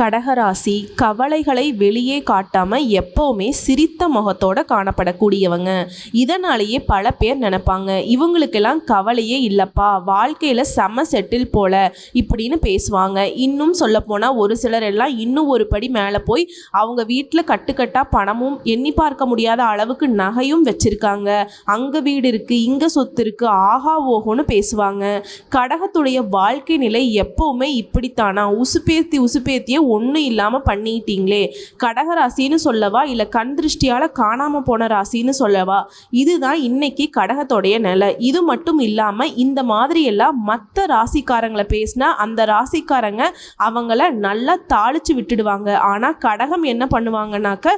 கடகராசி கவலைகளை வெளியே காட்டாமல் எப்போவுமே சிரித்த முகத்தோட காணப்படக்கூடியவங்க. இதனாலேயே பல பேர் நினைப்பாங்க இவங்களுக்கெல்லாம் கவலையே இல்லைப்பா வாழ்க்கையில் செம செட்டில் போல இப்படின்னு பேசுவாங்க. இன்னும் சொல்லப்போனால் ஒரு சிலர் எல்லாம் இன்னும் ஒரு படி மேலே போய் அவங்க வீட்டில் கட்டுக்கட்டாக பணமும் எண்ணி பார்க்க முடியாத அளவுக்கு நகையும் வச்சிருக்காங்க. அங்கே வீடு இருக்குது இங்கே சொத்து இருக்குது ஆஹா ஓஹோன்னு பேசுவாங்க. கடகத்துடைய வாழ்க்கை நிலை எப்போவுமே இப்படித்தானா? உசுப்பேத்தி உசுப்பேத்தியே ஒன்றும் இல்லாமல் பண்ணிட்டீங்களே. கடகராசின்னு சொல்லவா? இல்லை கண் திருஷ்டியால் காணாமல் போன ராசின்னு சொல்லவா? இதுதான் இன்னைக்கு கடகத்தோடைய நிலை. இது மட்டும் இல்லாமல் இந்த மாதிரி எல்லாம் மற்ற ராசிக்காரங்களை பேசினா அந்த ராசிக்காரங்க அவங்கள நல்லா தாளிச்சு விட்டுடுவாங்க. ஆனால் கடகம் என்ன பண்ணுவாங்கனாக்க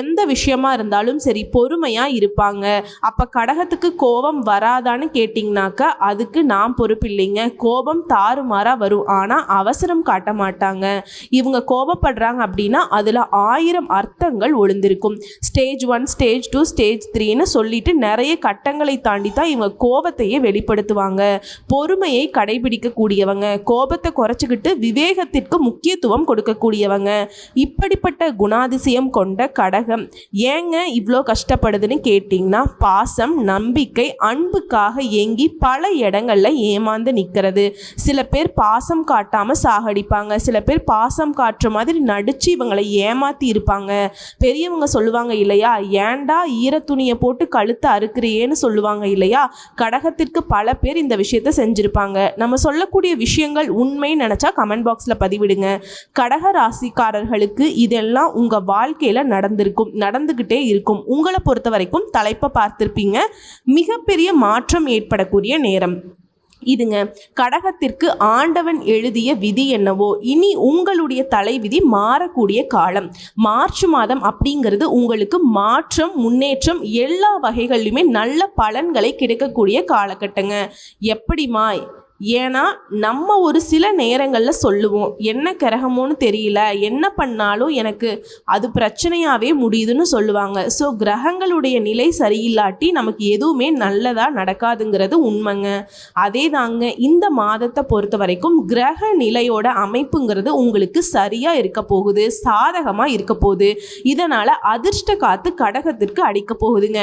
எந்த விஷயமா இருந்தாலும் சரி பொறுமையாக இருப்பாங்க. அப்போ கடகத்துக்கு கோபம் வராதான்னு கேட்டிங்கனாக்க அதுக்கு நான் பொறுப்பு இல்லைங்க கோபம் தாறுமாறாக வரும். ஆனால் அவசரம் காட்ட மாட்டாங்க. இவங்க கோபப்படுறாங்க அப்படின்னா அதில் ஆயிரம் அர்த்தங்கள் ஒளிந்திருக்கும். Stage one stage two stage த்ரீன்னு சொல்லிட்டு நிறைய கட்டங்களை தாண்டி தான் இவங்க கோபத்தையே வெளிப்படுத்துவாங்க. பொறுமையை கடைபிடிக்கக்கூடியவங்க கோபத்தை குறைச்சிக்கிட்டு விவேகத்திற்கு முக்கியத்துவம் கொடுக்கக்கூடியவங்க. இப்படிப்பட்ட குணாதிசயம் கொண்ட கடகம் ஏங்க இவ்வளோ கஷ்டப்படுதுன்னு கேட்டிங்கன்னா பாசம் நம்பிக்கை அன்புக்காக ஏங்கி பல இடங்களில் ஏமாந்து நிற்கிறது சில பேர் பாசம் காட்டாமல் சாகடிப்பாங்க சில பேர் பாசம் காட்டுற மாதிரி நடிச்சு இவங்களை ஏமாத்தி இருப்பாங்க. பெரியவங்க சொல்லுவாங்க இல்லையா ஏன்டா ஈர துணியை போட்டு கழுத்தை அறுக்கிறியேன்னு சொல்லுவாங்க இல்லையா கடகத்திற்கு பல பேர் இந்த விஷயத்த செஞ்சிருப்பாங்க. நம்ம சொல்லக்கூடிய விஷயங்கள் உண்மைன்னு நினச்சா கமெண்ட் பாக்ஸில் பதிவிடுங்க. கடக ராசிக்காரர்களுக்கு இதெல்லாம் உங்கள் வாழ்க்கையில் நடந்திருக்கும் நடந்துக்கிட்டே இருக்கும். உங்களை பொறுத்த வரைக்கும் தலைப்பை பார்த்துருப்பீங்க. மிகப்பெரிய மாற்றம் ஏற்படக்கூடிய நேரம். இதுங்க கடகத்திற்கு ஆண்டவன் எழுதிய விதி என்னவோ இனி உங்களுடைய தலைவிதி மாறக்கூடிய காலம். மார்ச் மாதம் அப்படிங்கிறது உங்களுக்கு மாற்றம் முன்னேற்றம் எல்லா வகைகளிலுமே நல்ல பலன்களை கிடைக்கக்கூடிய காலகட்டங்க. எப்படிமா ஏன்னா நம்ம ஒரு சில நேரங்களில் சொல்லுவோம் என்ன கிரகமோன்னு தெரியல என்ன பண்ணாலும் எனக்கு அது பிரச்சனையாகவே முடியுதுன்னு சொல்லுவாங்க. ஸோ கிரகங்களுடைய நிலை சரியில்லாட்டி நமக்கு எதுவுமே நல்லதாக நடக்காதுங்கிறது உண்மைங்க. அதே தாங்க இந்த மாதத்தை பொறுத்த வரைக்கும் கிரக நிலையோட அமைப்புங்கிறது உங்களுக்கு சரியாக இருக்க போகுது சாதகமாக இருக்க போகுது. இதனால் அதிர்ஷ்ட காத்து கடகத்திற்கு அடிக்க போகுதுங்க.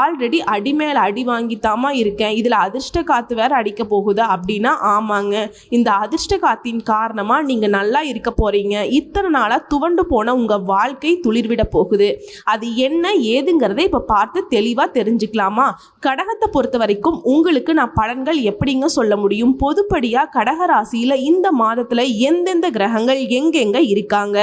ஆல்ரெடி அடி மேலே அடி வாங்கித்தாமா இருக்கேன். இதில் அதிர்ஷ்ட காத்து வேறு அடிக்க போகுதா. அப்படின்னா ஆமாங்க. இந்த அதிர்ஷ்ட காத்தின் காரணமாக நீங்கள் நல்லா இருக்க போகிறீங்க இத்தனை நாளாக துவண்டு போன உங்கள் வாழ்க்கை துளிர்விட போகுது. அது என்ன ஏதுங்கிறதை இப்போ பார்த்து தெளிவாக தெரிஞ்சுக்கலாமா? கடகத்தை பொறுத்த வரைக்கும் உங்களுக்கு நான் பலன்கள் எப்படிங்க சொல்ல முடியும்? பொதுப்படியாக கடக ராசியில் இந்த மாதத்தில் எந்தெந்த கிரகங்கள் எங்கெங்க இருக்காங்க?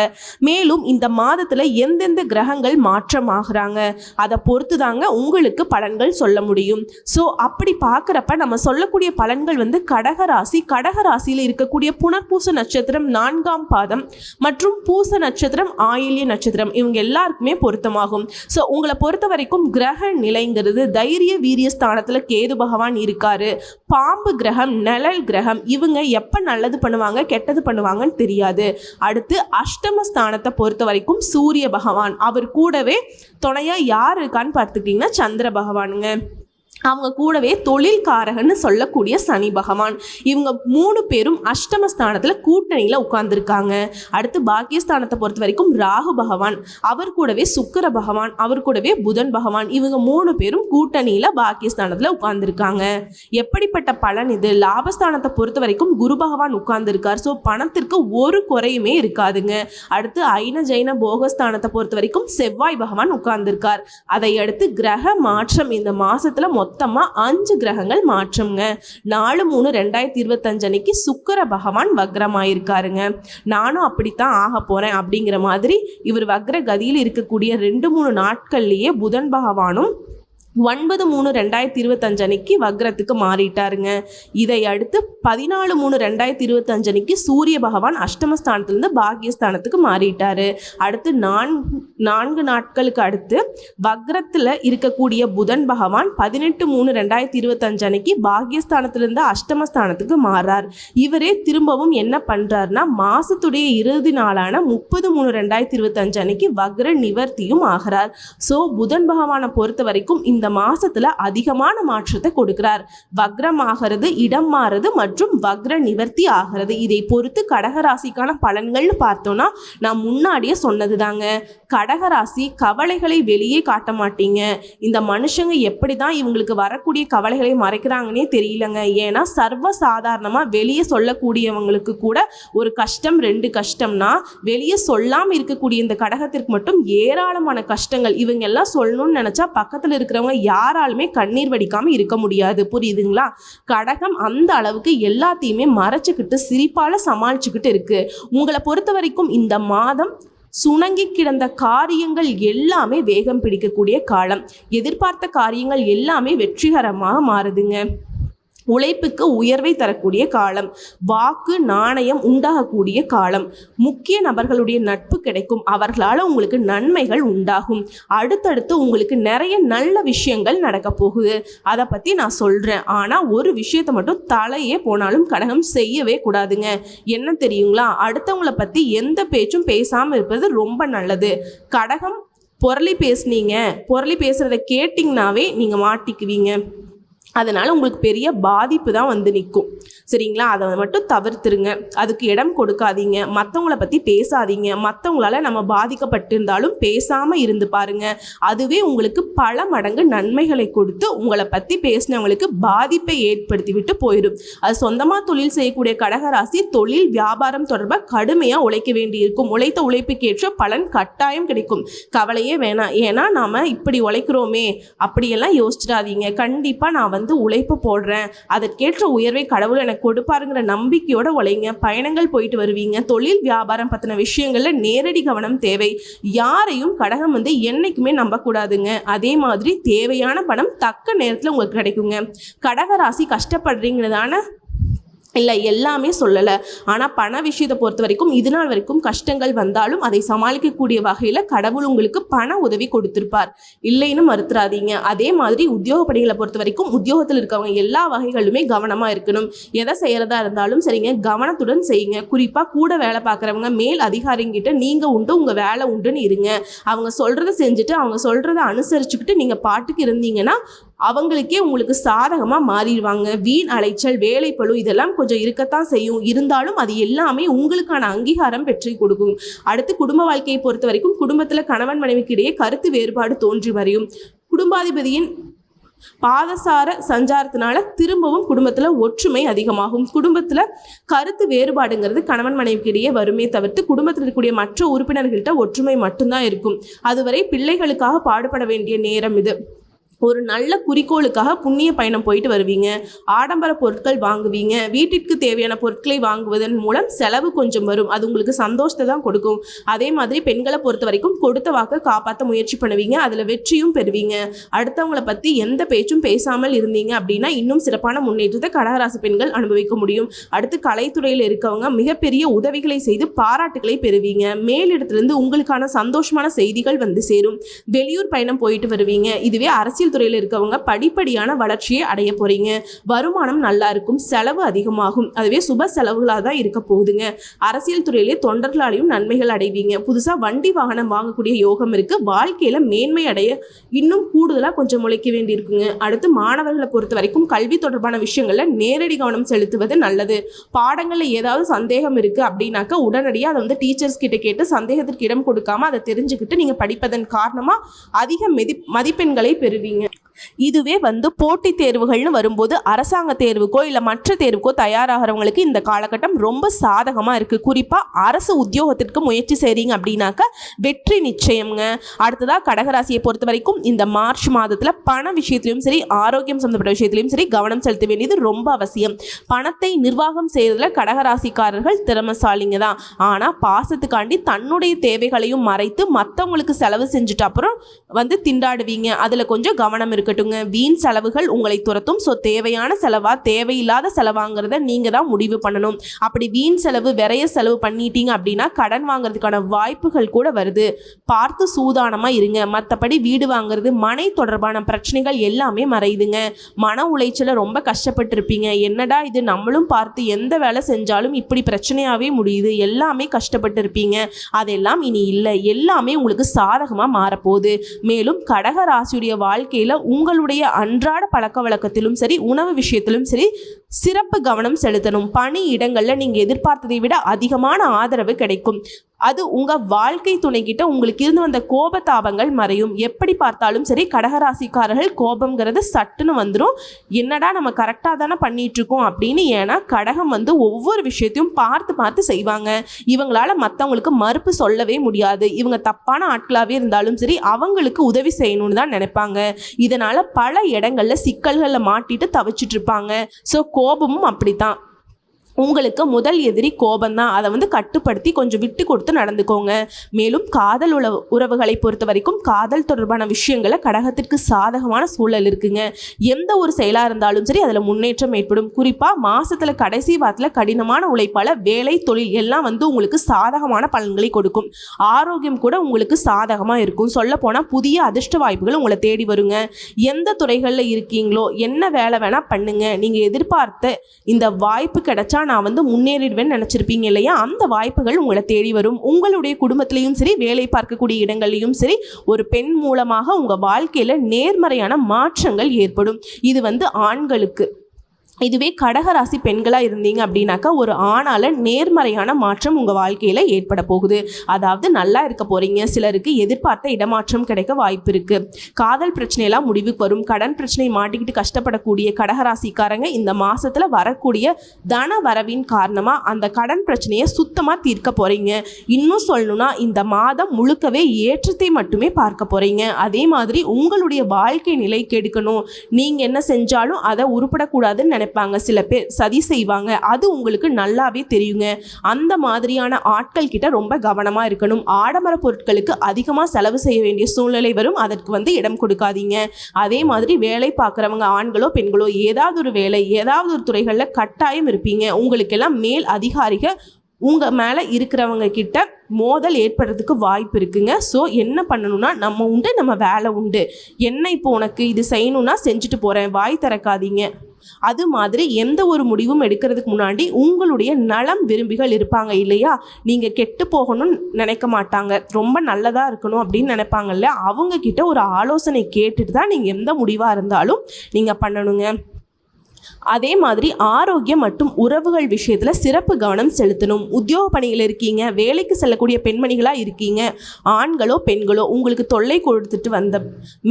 மேலும் இந்த மாதத்தில் எந்தெந்த கிரகங்கள் மாற்றமாகறாங்க? அதை பொறுத்து தாங்க உங்களுக்கு பலன்கள் சொல்ல முடியும். ஸோ அப்படி பார்க்குறப்ப நம்ம சொல்லக்கூடிய பலன்கள் வந்து கட கடகராசி கடகராசியில் இருக்கக்கூடிய புனர்பூச நட்சத்திரம் நான்காம் பாதம் மற்றும் பூச நட்சத்திரம் ஆயில்ய நட்சத்திரம். இவங்க எல்லாருக்குமே பொருத்தமாகும். ஸோ உங்களை பொறுத்த வரைக்கும் கிரக நிலைங்கிறது தைரிய வீரிய ஸ்தானத்தில் கேது பகவான் இருக்காரு. பாம்பு கிரகம் நிழல் கிரகம் இவங்க எப்போ நல்லது பண்ணுவாங்க கெட்டது பண்ணுவாங்கன்னு தெரியாது. அடுத்து அஷ்டம ஸ்தானத்தை பொறுத்த வரைக்கும் சூரிய பகவான். அவர் கூடவே துணையாக யார் இருக்கான்னு பார்த்துக்கிட்டிங்கன்னா சந்திர பகவானுங்க. அவங்க கூடவே தொழில்காரகன்னு சொல்லக்கூடிய சனி பகவான். இவங்க மூணு பேரும் அஷ்டமஸ்தானத்தில் கூட்டணியில் உட்கார்ந்துருக்காங்க. அடுத்து பாக்கியஸ்தானத்தை பொறுத்த வரைக்கும் ராகு பகவான் அவர் கூடவே சுக்கர பகவான் அவர் கூடவே புதன் பகவான் இவங்க மூணு பேரும் கூட்டணியில் பாக்கியஸ்தானத்தில் உட்கார்ந்துருக்காங்க. எப்படிப்பட்ட பலன் இது? லாபஸ்தானத்தை பொறுத்த வரைக்கும் குரு பகவான் உட்கார்ந்துருக்கார். ஸோ பணத்திற்கு ஒரு குறையுமே இருக்காதுங்க. அடுத்து ஐன ஜைன போகஸ்தானத்தை பொறுத்த வரைக்கும் செவ்வாய் பகவான் உட்கார்ந்துருக்கார். அதை அடுத்து கிரக மாற்றம் இந்த மாசத்துல மொத்தமாக அஞ்சு கிரகங்கள் மாற்றம்ங்க. நாலு மூணு ரெண்டாயிரத்தி இருபத்தஞ்சு அன்னைக்கு சுக்கர பகவான் வக்ரமாயிருக்காருங்க. நானும் அப்படித்தான் ஆக போகிறேன் அப்படிங்கிற மாதிரி இவர் வக்ர கதியில் இருக்கக்கூடிய ரெண்டு மூணு நாட்கள்லேயே புதன் பகவானும் ஒன்பது மூணு ரெண்டாயிரத்தி இருபத்தஞ்சு அன்னைக்கு வக்ரத்துக்கு மாறிட்டாருங்க. இதை அடுத்து பதினாலு மூணு ரெண்டாயிரத்தி இருபத்தஞ்சு அன்னைக்கு சூரிய பகவான் அஷ்டமஸ்தானத்துலேருந்து பாக்கியஸ்தானத்துக்கு மாறிட்டாரு. அடுத்து நான் நான்கு நாட்களுக்கு அடுத்து வக்ரத்தில் இருக்கக்கூடிய புதன் பகவான் பதினெட்டு மூணு ரெண்டாயிரத்தி இருபத்தஞ்சு அன்னைக்கு பாக்கியஸ்தானத்திலிருந்து அஷ்டமஸ்தானத்துக்கு மாறார். இவரே திரும்பவும் என்ன பண்ணுறாருனா மாசத்துடைய இறுதி நாளான முப்பது மூணு ரெண்டாயிரத்தி இருபத்தஞ்சு அன்னைக்கு வக்ர நிவர்த்தியும் ஆகிறார். ஸோ புதன் பகவானை பொறுத்த வரைக்கும் இந்த இந்த மாசத்துல அதிகமான மாற்றத்தை கொடுக்கிறார். வக்ரமாகிறது இடம் மாறுறது மற்றும் வக்ர நிவர்த்தி ஆகிறது. இதை பொறுத்து கடகராசிக்கான பலன்கள்னு பார்த்தோம்னா நான் முன்னாடியே சொன்னது தாங்க கடகராசி கவலைகளை வெளியே காட்ட மாட்டீங்க. இந்த மனுஷங்க எப்படி தான் இவங்களுக்கு வரக்கூடிய கவலைகளை மறைக்கிறாங்கன்னே தெரியலங்க. ஏன்னா சர்வ சாதாரணமாக வெளியே சொல்லக்கூடியவங்களுக்கு கூட ஒரு கஷ்டம் ரெண்டு கஷ்டம்னா வெளியே சொல்லாமல் இருக்கக்கூடிய இந்த கடகத்திற்கு மட்டும் ஏராளமான கஷ்டங்கள் இவங்க எல்லாம் சொல்லணும்னு நினச்சா பக்கத்தில் இருக்கிறவங்க யாராலுமே கண்ணீர் வடிக்காமல் இருக்க முடியாது. புரியுதுங்களா? கடகம் அந்த அளவுக்கு எல்லாத்தையுமே மறைச்சிக்கிட்டு சிரிப்பால் சமாளிச்சுக்கிட்டு இருக்கு. உங்களை பொறுத்த வரைக்கும் இந்த மாதம் சுணங்கி கிடந்த காரியங்கள் எல்லாமே வேகம் பிடிக்கக்கூடிய காலம். எதிர்பார்த்த காரியங்கள் எல்லாமே வெற்றிகரமாக மாறுதுங்க. உழைப்புக்கு உயர்வை தரக்கூடிய காலம் வாக்கு நாணயம் உண்டாகக்கூடிய காலம். முக்கிய நபர்களுடைய நட்பு கிடைக்கும். அவர்களால் உங்களுக்கு நன்மைகள் உண்டாகும். அடுத்தடுத்து உங்களுக்கு நிறைய நல்ல விஷயங்கள் நடக்க போகுது. அதை பற்றி நான் சொல்கிறேன் ஆனால் ஒரு விஷயத்தை மட்டும் தலையே போனாலும் கடகம் செய்யவே கூடாதுங்க. என்ன தெரியுங்களா? அடுத்தவங்களை பற்றி எந்த பேச்சும் பேசாமல் இருப்பது ரொம்ப நல்லது. கடகம் புரளி பேசுனீங்க. புரளி பேசுகிறத கேட்டிங்கனாவே நீங்கள் மாட்டிக்குவீங்க. அதனால் உங்களுக்கு பெரிய பாதிப்பு தான் வந்து நிற்கும் சரிங்களா? அதை மட்டும் தவிர்த்துருங்க. அதுக்கு இடம் கொடுக்காதீங்க. மற்றவங்கள பற்றி பேசாதீங்க. மற்றவங்களால நம்ம பாதிக்கப்பட்டிருந்தாலும் பேசாமல் இருந்து பாருங்க. அதுவே உங்களுக்கு பல மடங்கு நன்மைகளை கொடுத்து உங்களை பற்றி பேசினவங்களுக்கு பாதிப்பை ஏற்படுத்தி விட்டு போயிடும். அது சொந்தமாக தொழில் செய்யக்கூடிய கடகராசி தொழில் வியாபாரம் தொடர்பாக கடுமையாக உழைக்க வேண்டியிருக்கும். உழைத்த உழைப்புக்கேற்ற பலன் கட்டாயம் கிடைக்கும். கவலையே வேணாம். ஏன்னா நாம் இப்படி உழைக்கிறோமே. அப்படியெல்லாம் யோசிச்சிடாதீங்க. கண்டிப்பாக நான் வந்து வந்து உழைப்பு போடுறேன். அதற்கேற்ற உயர்வை கடவுள் எனக்கு கொடுப்பாருங்கிற நம்பிக்கையோட உழைங்க. பயணங்கள் போயிட்டு வருவீங்க. தொழில் வியாபாரம் பற்றின விஷயங்களில் நேரடி கவனம் தேவை. யாரையும் கடகம் வந்து என்றைக்குமே நம்பக்கூடாதுங்க. அதே மாதிரி தேவையான பணம் தக்க நேரத்தில் உங்களுக்கு கிடைக்குங்க. கடகராசி கஷ்டப்படுறீங்கிறதான இல்லை எல்லாமே சொல்லலை. ஆனால் பண விஷயத்தை பொறுத்த வரைக்கும் இது நாள் வரைக்கும் கஷ்டங்கள் வந்தாலும் அதை சமாளிக்கக்கூடிய வகையில் கடவுள் உங்களுக்கு பண உதவி கொடுத்துருப்பார். இல்லைன்னு மறுத்துறாதீங்க. அதே மாதிரி உத்தியோக பணிகளை பொறுத்த வரைக்கும் உத்தியோகத்தில் இருக்கவங்க எல்லா வகைகளுமே கவனமாக இருக்கணும். எதை செய்கிறதா இருந்தாலும் சரிங்க கவனத்துடன் செய்யுங்க. குறிப்பாக கூட வேலை பார்க்குறவங்க மேல் அதிகாரிங்கிட்ட நீங்கள் உண்டு உங்கள் வேலை உண்டுன்னு இருங்க. அவங்க சொல்கிறத செஞ்சுட்டு அவங்க சொல்கிறத அனுசரிச்சுக்கிட்டு நீங்கள் பாட்டுக்கு இருந்தீங்கன்னா அவங்களுக்கே உங்களுக்கு சாதகமாக மாறிடுவாங்க. வீண் அலைச்சல் வேலைப்பளு இதெல்லாம் கொஞ்சம் இருக்கத்தான் செய்யும். இருந்தாலும் அது எல்லாமே உங்களுக்கான அங்கீகாரம் பெற்று கொடுக்கும். அடுத்து குடும்ப வாழ்க்கையை பொறுத்த வரைக்கும் குடும்பத்தில் கணவன் மனைவிக்கு இடையே கருத்து வேறுபாடு தோன்றி வரையும். குடும்பாதிபதியின் பாதசார சஞ்சாரத்தினால திரும்பவும் குடும்பத்தில் ஒற்றுமை அதிகமாகும். குடும்பத்தில் கருத்து வேறுபாடுங்கிறது கணவன் மனைவிக்கு இடையே வருமே தவிர்த்து குடும்பத்தில் இருக்கக்கூடிய மற்ற உறுப்பினர்கள்ட்ட ஒற்றுமை மட்டும்தான் இருக்கும். அதுவரை பிள்ளைகளுக்காக பாடுபட வேண்டிய நேரம் இது. ஒரு நல்ல குறிக்கோளுக்காக புண்ணிய பயணம் போயிட்டு வருவீங்க. ஆடம்பர பொருட்கள் வாங்குவீங்க. வீட்டிற்கு தேவையான பொருட்களை வாங்குவதன் மூலம் செலவு கொஞ்சம் வரும். அது உங்களுக்கு சந்தோஷத்தை தான் கொடுக்கும். அதே மாதிரி பெண்களை பொறுத்த வரைக்கும் கொடுத்த வாக்கை காப்பாற்ற முயற்சி பண்ணுவீங்க. அதில் வெற்றியும் பெறுவீங்க. அடுத்தவங்களை பற்றி எந்த பேச்சும் பேசாமல் இருந்தீங்க அப்படின்னா இன்னும் சிறப்பான முன்னேற்றத்தை கடகராசி பெண்கள் அனுபவிக்க முடியும். அடுத்து கலைத்துறையில் இருக்கவங்க மிகப்பெரிய உதவிகளை செய்து பாராட்டுகளை பெறுவீங்க. மேலிடத்திலிருந்து உங்களுக்கான சந்தோஷமான செய்திகள் வந்து சேரும். வெளியூர் பயணம் போயிட்டு வருவீங்க. இதுவே அரசியல் துறையில் இருக்கவங்க படிப்படியான வளர்ச்சியை அடைய போறீங்க. வருமானம் நல்லா இருக்கும் செலவு அதிகமாகும். அதுவே சுப செலவுகளாக தான் இருக்க போகுதுங்க. அரசியல் துறையிலே தொண்டர்களாலையும் நன்மைகள் அடைவீங்க. புதுசாக வண்டி வாகனம் வாங்கக்கூடிய யோகம் இருக்கு. வாழ்க்கையில மேன்மை அடைய இன்னும் கூடுதலாக கொஞ்சம் முளைக்க வேண்டியிருக்குங்க. அடுத்து மாணவர்களை பொறுத்த வரைக்கும் கல்வி தொடர்பான விஷயங்களில் நேரடி கவனம் செலுத்துவது நல்லது. பாடங்களில் ஏதாவது சந்தேகம் இருக்கு அப்படின்னாக்கா உடனடியாக அதை வந்து டீச்சர்ஸ் கிட்ட கேட்டு சந்தேகத்திற்கு இடம் கொடுக்காம அதை தெரிஞ்சுக்கிட்டு நீங்க படிப்பதன் காரணமாக அதிக மதி மதிப்பெண்களை பெறுவீங்க. இதுவே வந்து போட்டித் தேர்வுகள்னு வரும்போது அரசாங்க தேர்வுக்கோ இல்லை மற்ற தேர்வுக்கோ தயாராகிறவங்களுக்கு இந்த காலகட்டம் ரொம்ப சாதகமாக இருக்குது குறிப்பாக அரசு உத்தியோகத்திற்கு முயற்சி செய்கிறீங்க அப்படின்னாக்க வெற்றி நிச்சயம்ங்க. அடுத்ததாக கடகராசியை பொறுத்த வரைக்கும் இந்த மார்ச் மாதத்தில் பண விஷயத்திலையும் சரி ஆரோக்கியம் சம்மந்தப்பட்ட விஷயத்திலையும் சரி கவனம் செலுத்த வேண்டியது ரொம்ப அவசியம். பணத்தை நிர்வாகம் செய்கிறதுல கடகராசிக்காரர்கள் திறமசாலிங்க தான். ஆனால் பாசத்துக்காண்டி தன்னுடைய தேவைகளையும் மறைத்து மற்றவங்களுக்கு செலவு செஞ்சுட்டு அப்புறம் வந்து திண்டாடுவீங்க. அதில் கொஞ்சம் கவனம் இருக்கட்டுங்க. வீண் செலவுகள் உங்களை துரத்தும். ஸோ தேவையான செலவா தேவையில்லாத செலவாங்கிறத நீங்கள் தான் முடிவு பண்ணணும். அப்படி வீண் செலவு விரைய செலவு பண்ணிட்டீங்க அப்படின்னா கடன் வாங்குறதுக்கான வாய்ப்புகள் கூட வருது. பார்த்து சூதானமாக இருங்க. மற்றபடி வீடு வாங்குறது மனை தொடர்பான பிரச்சனைகள் எல்லாமே மறையுதுங்க. மன உளைச்சலை ரொம்ப கஷ்டப்பட்டிருப்பீங்க. என்னடா இது? நம்மளும் பார்த்து எந்த வேலை செஞ்சாலும் இப்படி பிரச்சனையாகவே முடியுது. எல்லாமே கஷ்டப்பட்டு இருப்பீங்க அதெல்லாம் இனி இல்லை. எல்லாமே உங்களுக்கு சாதகமாக மாறப்போகுது. மேலும் கடக ராசியுடைய வாழ்க்கையில் உங்களுடைய அன்றாட பழக்க வழக்கத்திலும் சரி உணவு விஷயத்திலும் சரி சிறப்பு கவனம் செலுத்தணும். பணி இடங்களில் நீங்கள் எதிர்பார்த்ததை விட அதிகமான ஆதரவு கிடைக்கும். அது உங்கள் வாழ்க்கை துணைக்கிட்ட உங்களுக்கு இருந்து வந்த கோபத்தாபங்கள் மறையும். எப்படி பார்த்தாலும் சரி கடகராசிக்காரர்கள் கோபங்கிறது சட்டுன்னு வந்துடும் என்னடா நம்ம கரெக்டாக தானே பண்ணிகிட்ருக்கோம் அப்படின்னு ஏன்னா கடகம் வந்து ஒவ்வொரு விஷயத்தையும் பார்த்து பார்த்து செய்வாங்க. இவங்களால மற்றவங்களுக்கு மறுப்பு சொல்லவே முடியாது. இவங்க தப்பான ஆட்களாகவே இருந்தாலும் சரி அவங்களுக்கு உதவி செய்யணும்னு தான் நினைப்பாங்க. இதனால் பல இடங்களில் சிக்கல்களில் மாட்டிட்டு தவிச்சிட்டு இருப்பாங்க. ஸோ கோபமும் அப்படித்தான். உங்களுக்கு முதல் எதிரி கோபம்தான். அதை வந்து கட்டுப்படுத்தி கொஞ்சம் விட்டு கொடுத்து நடந்துக்கோங்க. மேலும் காதல் உளவு உறவுகளை பொறுத்த வரைக்கும் காதல் தொடர்பான விஷயங்களை கடகத்திற்கு சாதகமான சூழல் இருக்குங்க. எந்த ஒரு செயலாக இருந்தாலும் சரி அதில் முன்னேற்றம் ஏற்படும். குறிப்பாக மாசத்துல கடைசி வாரத்தில் கடினமான உழைப்பால் வேலை தொழில் எல்லாம் வந்து உங்களுக்கு சாதகமான பலன்களை கொடுக்கும். ஆரோக்கியம் கூட உங்களுக்கு சாதகமாக இருக்கும். சொல்ல போனால் புதிய அதிர்ஷ்ட வாய்ப்புகள் உங்களை தேடி வருங்க. எந்த துறைகளில் இருக்கீங்களோ என்ன வேலை வேணால் பண்ணுங்க. நீங்கள் எதிர்பார்த்த இந்த வாய்ப்பு கிடைச்சா நான் வந்து முன்னேறிடுவேன்னு நினச்சிருப்பீங்க இல்லையா? அந்த வாய்ப்புகள் உங்களை தேடி வரும். உங்களுடைய குடும்பத்திலையும் சரி வேலை பார்க்கக்கூடிய இடங்கள்லையும் சரி ஒரு பெண் மூலமாக உங்கள் வாழ்க்கையில் நேர்மறையான மாற்றங்கள் ஏற்படும். இது வந்து ஆண்களுக்கு. இதுவே கடகராசி பெண்களாக இருந்தீங்க அப்படின்னாக்கா ஒரு ஆணால் நேர்மறையான மாற்றம் உங்கள் வாழ்க்கையில் ஏற்பட போகுது. அதாவது நல்லா இருக்க போகிறீங்க சிலருக்கு எதிர்பார்த்த இடமாற்றம் கிடைக்க வாய்ப்பு இருக்குது காதல் பிரச்சனையெல்லாம் முடிவுக்கு வரும். கடன் பிரச்சனை மாட்டிக்கிட்டு கஷ்டப்படக்கூடிய கடகராசிக்காரங்க இந்த மாதத்தில் வரக்கூடிய தன வரவின் காரணமாக அந்த கடன் பிரச்சனையை சுத்தமாக தீர்க்க போகிறீங்க இன்னும் சொல்லணும்னா இந்த மாதம் முழுக்கவே ஏற்றத்தை மட்டுமே பார்க்க போகிறீங்க அதே மாதிரி உங்களுடைய வாழ்க்கை நிலை கெடுக்கணும். நீங்கள் என்ன செஞ்சாலும் அதை உருப்படக்கூடாதுன்னு நினைப்பாங்க சில பேர் சதி செய்வாங்க. அது உங்களுக்கு நல்லாவே தெரியுங்க. அந்த மாதிரியான ஆட்கள் கிட்ட ரொம்ப கவனமாக இருக்கணும். ஆடம்பர பொருட்களுக்கு அதிகமாக செலவு செய்ய வேண்டிய சூழ்நிலை வரும். அதற்கு வந்து இடம் கொடுக்காதீங்க. அதே மாதிரி வேலை பார்க்குறவங்க ஆண்களோ பெண்களோ ஏதாவது ஒரு வேலை ஏதாவது ஒரு துறைகளில் கட்டாயம் இருப்பீங்க. உங்களுக்கெல்லாம் மேல் அதிகாரிகள் உங்கள் மேலே இருக்கிறவங்க கிட்ட மோதல் ஏற்படுறதுக்கு வாய்ப்பு இருக்குங்க. ஸோ என்ன பண்ணணும்னா நம்ம உண்டு நம்ம வேலை உண்டு. என்ன இப்போ உனக்கு இது செய்யணும்னா செஞ்சுட்டு போகிறேன் வாய் திறக்காதீங்க. அது மாதிரி எந்த ஒரு முடிவும் எடுக்கிறதுக்கு முன்னாடி உங்களுடைய நலம் விரும்பிகள் இருப்பாங்க இல்லையா? நீங்கள் கெட்டு போகணும்னு நினைக்க மாட்டாங்க. ரொம்ப நல்லதாக இருக்கணும் அப்படின்னு நினைப்பாங்கல்ல அவங்க கிட்ட ஒரு ஆலோசனை கேட்டுட்டு தான் நீங்கள் எந்த முடிவாக இருந்தாலும் நீங்கள் பண்ணணுங்க. அதே மாதிரி ஆரோக்கியம் மற்றும் உறவுகள் விஷயத்தில் சிறப்பு கவனம் செலுத்தணும். உத்தியோக பணியில் இருக்கீங்க வேலைக்கு செல்லக்கூடிய பெண்மணிகளாக இருக்கீங்க ஆண்களோ பெண்களோ உங்களுக்கு தொல்லை கொடுத்துட்டு வந்த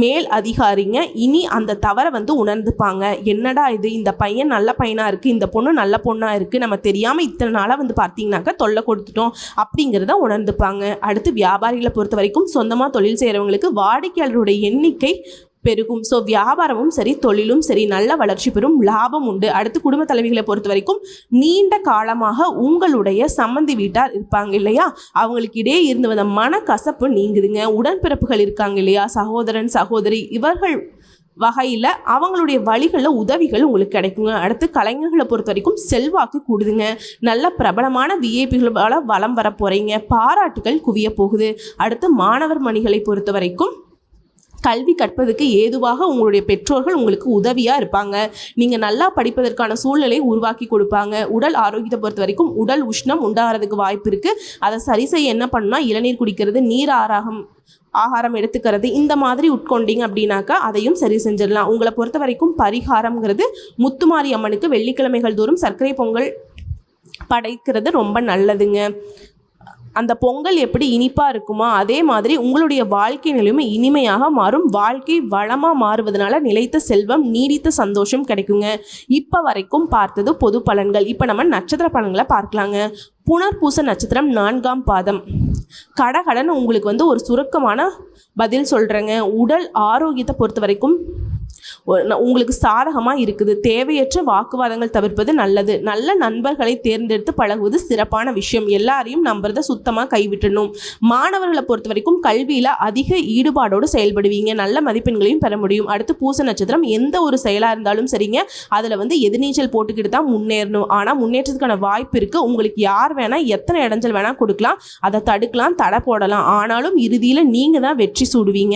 மேல் அதிகாரிங்க இனி அந்த தவறை வந்து உணர்ந்துப்பாங்க. என்னடா இது இந்த பையன் நல்ல பையனாக இருக்குது இந்த பொண்ணு நல்ல பொண்ணாக இருக்குது நம்ம தெரியாமல் இத்தனை நாளாக வந்து பார்த்தீங்கன்னாக்கா தொல்லை கொடுத்துட்டோம் அப்படிங்கிறத உணர்ந்துப்பாங்க. அடுத்து வியாபாரிகளை பொறுத்த வரைக்கும் சொந்தமாக தொழில் செய்கிறவங்களுக்கு வாடிக்கையாளருடைய எண்ணிக்கை பெருகும். ஸோ வியாபாரமும் சரி தொழிலும் சரி நல்ல வளர்ச்சி பெறும் லாபம் உண்டு. அடுத்து குடும்ப தலைவிகளை பொறுத்த வரைக்கும் நீண்ட காலமாக உங்களுடைய சம்மந்தி வீட்டார் இருப்பாங்க இல்லையா? அவங்களுக்கு இடையே இருந்து வந்த மனக்கசப்பு நீங்குதுங்க. உடன்பிறப்புகள் இருக்காங்க இல்லையா? சகோதரன் சகோதரி இவர்கள் வகையில் அவங்களுடைய வழிகளில் உதவிகள் உங்களுக்கு கிடைக்குங்க. அடுத்து கலைஞர்களை பொறுத்த வரைக்கும் செல்வாக்கு கூடுதுங்க. நல்ல பிரபலமான விஐபிகளால் வலம் வர போகிறீங்க பாராட்டுகள் குவிய போகுது. அடுத்து மாணவர் மணிகளை பொறுத்த வரைக்கும் கல்வி கற்பதற்கு ஏதுவாக உங்களுடைய பெற்றோர்கள் உங்களுக்கு உதவியாக இருப்பாங்க. நீங்கள் நல்லா படிப்பதற்கான சூழ்நிலையை உருவாக்கி கொடுப்பாங்க. உடல் ஆரோக்கியத்தை பொறுத்த வரைக்கும் உடல் உஷ்ணம் உண்டாகிறதுக்கு வாய்ப்பு இருக்குது அதை சரி செய்ய என்ன பண்ணால் இளநீர் குடிக்கிறது நீர் ஆராகம் ஆகாரம் எடுத்துக்கிறது இந்த மாதிரி உட்கொண்டீங்க அப்படின்னாக்கா அதையும் சரி செஞ்சிடலாம். உங்களை பொறுத்த வரைக்கும் பரிகாரம்ங்கிறது முத்துமாரி அம்மனுக்கு வெள்ளிக்கிழமைகள் தோறும் சர்க்கரை பொங்கல் படைக்கிறது ரொம்ப நல்லதுங்க. அந்த பொங்கல் எப்படி இனிப்பாக இருக்குமோ? அதே மாதிரி உங்களுடைய வாழ்க்கை நிலையுமே இனிமையாக மாறும். வாழ்க்கை வளமாக மாறுவதனால நிலைத்த செல்வம் நீடித்த சந்தோஷம் கிடைக்குங்க. இப்போ வரைக்கும் பார்த்தது பொது பலன்கள். இப்போ நம்ம நட்சத்திர பலன்களை பார்க்கலாங்க. புனர்பூச நட்சத்திரம் நான்காம் பாதம். கடகடன் உங்களுக்கு வந்து ஒரு சுருக்கமான பதில் சொல்கிறேங்க உடல் ஆரோக்கியத்தை பொறுத்த வரைக்கும் உங்களுக்கு சாதகமாக இருக்குது. தேவையற்ற வாக்குவாதங்கள் தவிர்ப்பது நல்லது. நல்ல நண்பர்களை தேர்ந்தெடுத்து பழகுவது சிறப்பான விஷயம். எல்லாரையும் நம்புறத சுத்தமாக கைவிட்டணும். மாணவர்களை பொறுத்த வரைக்கும் கல்வியில் அதிக ஈடுபாடோடு செயல்படுவீங்க. நல்ல மதிப்பெண்களையும் பெற முடியும். அடுத்து பூச நட்சத்திரம் எந்த ஒரு செயலாக இருந்தாலும் சரிங்க. அதில் வந்து எதிர்நீச்சல் போட்டுக்கிட்டு தான் முன்னேறணும். ஆனால் முன்னேற்றத்துக்கான வாய்ப்பு இருக்குது உங்களுக்கு யார் வேணால் எத்தனை இடைஞ்சல் வேணால் கொடுக்கலாம். அதை தடுக்கலாம் தடை போடலாம். ஆனாலும் இறுதியில் நீங்கள் தான் வெற்றி சூடுவீங்க.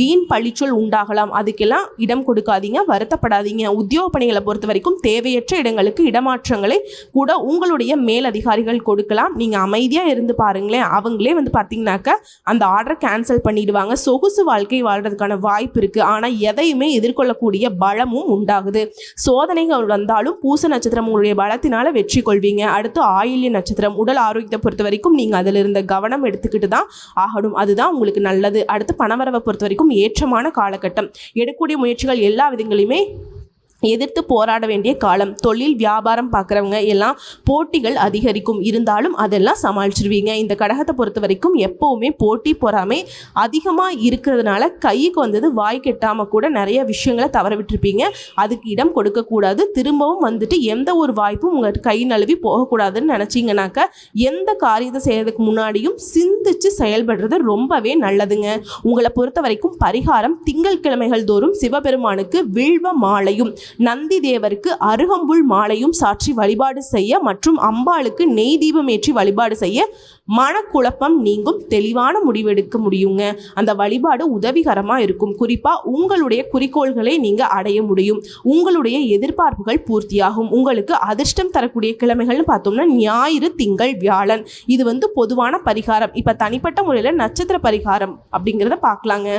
வீண் பழிச்சொல் உண்டாகலாம். அதுக்கெல்லாம் இடம் கொடு கொடுக்காதீங்க வருத்தப்படாதீங்க. உத்தியோக பணிகளை பொறுத்த வரைக்கும் தேவையற்ற இடங்களுக்கு இடமாற்றங்களை கூட உங்களுடைய மேலதிகாரிகள் கொடுக்கலாம். நீங்கள் அமைதியாக இருந்து பாருங்களேன். அவங்களே வந்து பார்த்தீங்கன்னாக்க அந்த ஆர்டரை கேன்சல் பண்ணிடுவாங்க. சொகுசு வாழ்க்கை வாழ்றதுக்கான வாய்ப்பு இருக்குது ஆனால் எதையுமே எதிர்கொள்ளக்கூடிய பலமும் உண்டாகுது. சோதனைகள் வந்தாலும் பூச நட்சத்திரம் உங்களுடைய பலத்தினால வெற்றி கொள்வீங்க. அடுத்து ஆயில்ய நட்சத்திரம். உடல் ஆரோக்கியத்தை பொறுத்த வரைக்கும் நீங்கள் அதில் இருந்த கவனம் எடுத்துக்கிட்டு தான் ஆகணும். அதுதான் உங்களுக்கு நல்லது. அடுத்து பணவரவை பொறுத்த வரைக்கும் ஏற்றமான காலகட்டம். எடுக்கக்கூடிய முயற்சிகள் எல்லா விதங்களையுமே எதிர்த்து போராட வேண்டிய காலம். தொழில் வியாபாரம் பார்க்குறவங்க எல்லாம் போட்டிகள் அதிகரிக்கும். இருந்தாலும் அதெல்லாம் சமாளிச்சிருவீங்க. இந்த கடகத்தை பொறுத்த வரைக்கும் எப்போவுமே போட்டி பொறாமை அதிகமாக இருக்கிறதுனால கைக்கு வந்தது வாய் கெட்டாமல் கூட நிறைய விஷயங்களை தவற விட்டுருப்பீங்க அதுக்கு இடம் கொடுக்கக்கூடாது. திரும்பவும் வந்துட்டு எந்த ஒரு வாய்ப்பும் உங்கள் கை நழுவி போகக்கூடாதுன்னு நினச்சிங்கனாக்க எந்த காரியத்தை செய்கிறதுக்கு முன்னாடியும் சிந்திச்சு செயல்படுறது ரொம்பவே நல்லதுங்க. உங்களை பொறுத்த வரைக்கும் பரிகாரம் திங்கள் கிழமைகள் தோறும் சிவபெருமானுக்கு வில்வ மாலையும் நந்தி தேவருக்கு அருகம்புல் மாலையும் சாற்றி வழிபாடு செய்ய மற்றும் அம்பாளுக்கு நெய் தீபம் ஏற்றி வழிபாடு செய்ய மனக்குழப்பம் நீங்கும். தெளிவான முடிவெடுக்க முடியுங்க. அந்த வழிபாடு உதவிகரமாக இருக்கும். குறிப்பாக உங்களுடைய குறிக்கோள்களை நீங்கள் அடைய முடியும். உங்களுடைய எதிர்பார்ப்புகள் பூர்த்தியாகும். உங்களுக்கு அதிர்ஷ்டம் தரக்கூடிய கிழமைகள்னு பார்த்தோம்னா ஞாயிறு திங்கள் வியாழன். இது வந்து பொதுவான பரிகாரம். இப்போ தனிப்பட்ட முறையில் நட்சத்திர பரிகாரம் அப்படிங்கிறத பார்க்கலாங்க.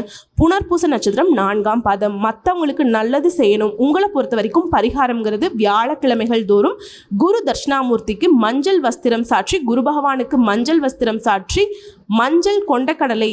புனர்பூச நட்சத்திரம் நான்காம் பாதம். மற்றவங்களுக்கு நல்லது செய்யணும். உங்களை பொறுத்த வரைக்கும் பரிகாரம்ங்கிறது வியாழக்கிழமைகள் தோறும் குரு தட்சிணாமூர்த்திக்கு மஞ்சள் வஸ்திரம் சாற்றி குரு பகவானுக்கு மஞ்சள் வஸ்திரம் சாற்றி மஞ்சள் கொண்டக்கடலை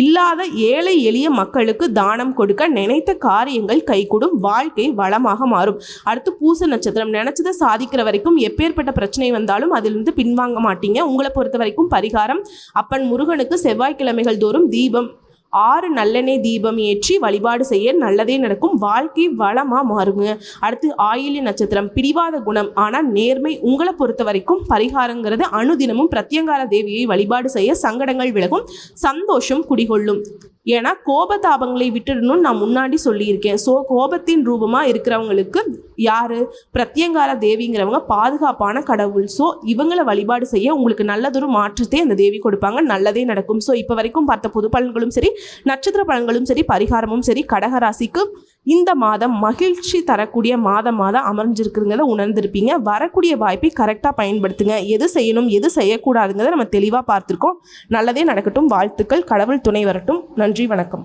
இல்லாத ஏழை எளிய மக்களுக்கு தானம் கொடுக்க நினைத்த காரியங்கள் கைகூடும் வாழ்க்கை வளமாக மாறும். அடுத்து பூச நட்சத்திரம். நினைச்சதை சாதிக்கிற வரைக்கும் எப்பேற்பட்ட பிரச்சனை வந்தாலும் அதிலிருந்து பின்வாங்க மாட்டீங்க. உங்களை பொறுத்த வரைக்கும் பரிகாரம். அப்பன் முருகனுக்கு செவ்வாய்க்கிழமைகள் தோறும் தீபம் ஆறு நல்லெண்ணெய் தீபம் ஏற்றி வழிபாடு செய்ய நல்லதே நடக்கும். வாழ்க்கை வளமாக மாறுங்க. அடுத்து ஆயிலி நட்சத்திரம். பிடிவாத குணம். ஆனால் நேர்மை உங்களை பொறுத்த வரைக்கும் பரிகாரங்கிறது. அனுதினமும் பிரத்யங்கார தேவியை வழிபாடு செய்ய சங்கடங்கள் விலகும். சந்தோஷம் குடிகொள்ளும். ஏன்னா கோபதாபங்களை விட்டுடணும்னு நான் முன்னாடி சொல்லியிருக்கேன். ஸோ கோபத்தின் ரூபமாக இருக்கிறவங்களுக்கு யார்? பிரத்யங்கார தேவிங்கிறவங்க பாதுகாப்பான கடவுள். ஸோ இவங்களை வழிபாடு செய்ய உங்களுக்கு நல்லதொரு மாற்றத்தை அந்த தேவி கொடுப்பாங்க. நல்லதே நடக்கும். ஸோ இப்போ வரைக்கும் பார்த்த புது பலன்களும் சரி நட்சத்திர பலன்களும் சரி பரிகாரமும் சரி கடகராசிக்கு இந்த மாதம் மகிழ்ச்சி தரக்கூடிய மாதம் மாதம் அமர்ந்திருக்குங்கிறத உணர்ந்திருப்பீங்க. வரக்கூடிய வாய்ப்பை கரெக்டாக பயன்படுத்துங்க. எது செய்யணும் எது செய்யக்கூடாதுங்கிறத நம்ம தெளிவாக பார்த்துருக்கோம். நல்லதே நடக்கட்டும். வாழ்த்துக்கள். கடவுள் துணை வரட்டும். நன்றி வணக்கம்.